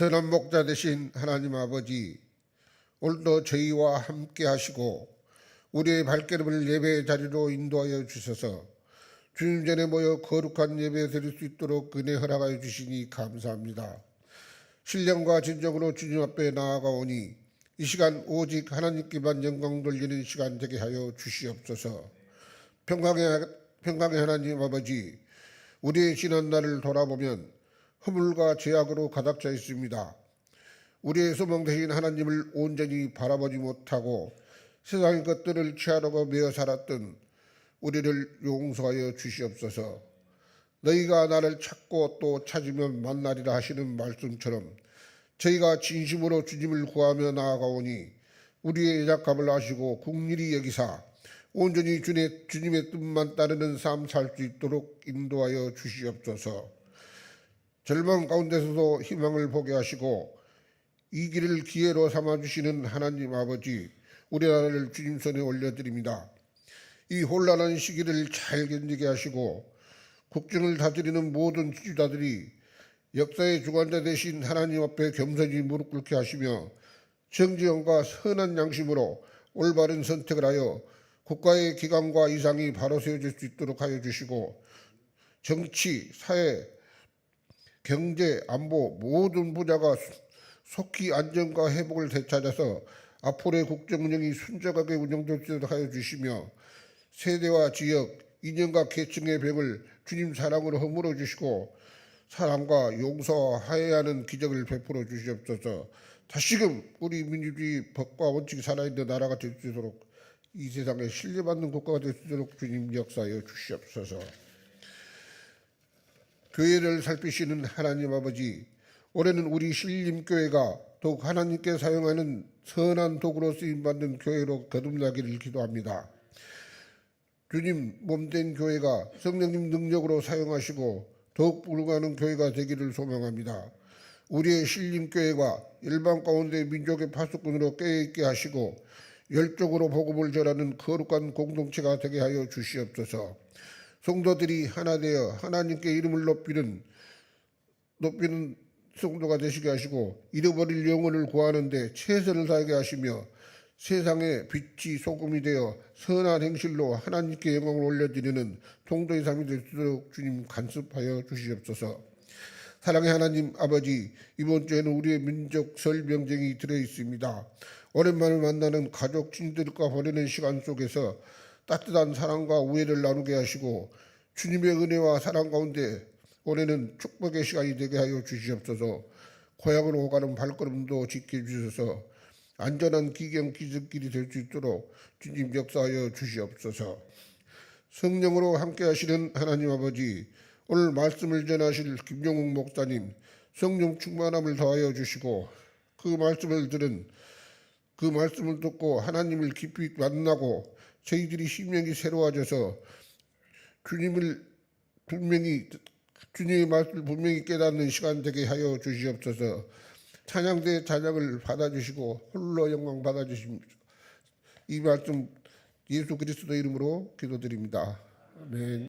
선한 목자 되신 하나님 아버지, 오늘도 저희와 함께 하시고 우리의 발걸음을 예배의 자리로 인도하여 주셔서 주님 전에 모여 거룩한 예배 드릴 수 있도록 은혜 허락하여 주시니 감사합니다. 신령과 진정으로 주님 앞에 나아가오니 이 시간 오직 하나님께만 영광 돌리는 시간 되게 하여 주시옵소서. 평강의 평강의 하나님 아버지, 우리의 지난 날을 돌아보면 허물과 죄악으로 차 있습니다. 우리의 소망 되신 하나님을 온전히 바라보지 못하고 세상의 것들을 취하려고 매어 살았던 우리를 용서하여 주시옵소서. 너희가 나를 찾고 또 찾으면 만나리라 하시는 말씀처럼 저희가 진심으로 주님을 구하며 나아가오니 우리의 약함을 아시고 국률이 여기사 온전히 주님의 뜻만 따르는 삶 살 수 있도록 인도하여 주시옵소서. 절망 가운데서도 희망을 보게 하시고 이 길을 기회로 삼아 주시는 하나님 아버지 우리나라를 주님 손에 올려드립니다. 이 혼란한 시기를 잘 견디게 하시고 국정을 다스리는 모든 지주자들이 역사의 주관자 되신 하나님 앞에 겸손히 무릎 꿇게 하시며 정지형과 선한 양심으로 올바른 선택을 하여 국가의 기관과 이상이 바로 세워질 수 있도록 하여 주시고 정치, 사회, 경제, 안보 모든 분야가 속히 안정과 회복을 되찾아서 앞으로의 국정 운영이 순적하게 운영될 수 있도록 하여 주시며 세대와 지역, 인연과 계층의 벽을 주님 사랑으로 허물어 주시고 사랑과 용서와 화해하는 기적을 베풀어 주시옵소서. 다시금 우리 민주주의 법과 원칙이 살아있는 나라가 될 수 있도록 이 세상에 신뢰받는 국가가 될 수 있도록 주님 역사하여 주시옵소서. 교회를 살피시는 하나님 아버지, 올해는 우리 신림교회가 더욱 하나님께 사용하는 선한 도구로 쓰임받는 교회로 거듭나기를 기도합니다. 주님 몸된 교회가 성령님 능력으로 사용하시고 더욱 불가하는 교회가 되기를 소망합니다. 우리의 신림교회가 일반 가운데 민족의 파수꾼으로 깨어있게 하시고 열정으로 복음을 전하는 거룩한 공동체가 되게 하여 주시옵소서. 성도들이 하나 되어 하나님께 이름을 높이는 높이는 성도가 되시게 하시고 잃어버릴 영혼을 구하는데 최선을 다하게 하시며 세상의 빛이 소금이 되어 선한 행실로 하나님께 영광을 올려드리는 통도의 삶이 될수 있도록 주님 간섭하여 주시옵소서. 사랑의 하나님 아버지 이번 주에는 우리의 민족 설 명쟁이 들어 있습니다. 오랜만에 만나는 가족 친구들과 보내는 시간 속에서 따뜻한 사랑과 우애를 나누게 하시고 주님의 은혜와 사랑 가운데 올해는 축복의 시간이 되게 하여 주시옵소서. 고향으로 오가는 발걸음도 지켜주셔서 안전한 기경 기적길이 될 수 있도록 주님 역사하여 주시옵소서. 성령으로 함께 하시는 하나님 아버지 오늘 말씀을 전하실 김용욱 목사님 성령 충만함을 더하여 주시고 그 말씀을 들은 그 말씀을 듣고 하나님을 깊이 만나고 저희들이 심령이 새로워져서 주님을 분명히 주님의 말씀을 분명히 깨닫는 시간 되게 하여 주시옵소서. 찬양대 찬양을 받아주시고 홀로 영광 받아주십니다. 이 말씀 예수 그리스도 이름으로 기도드립니다. 아멘.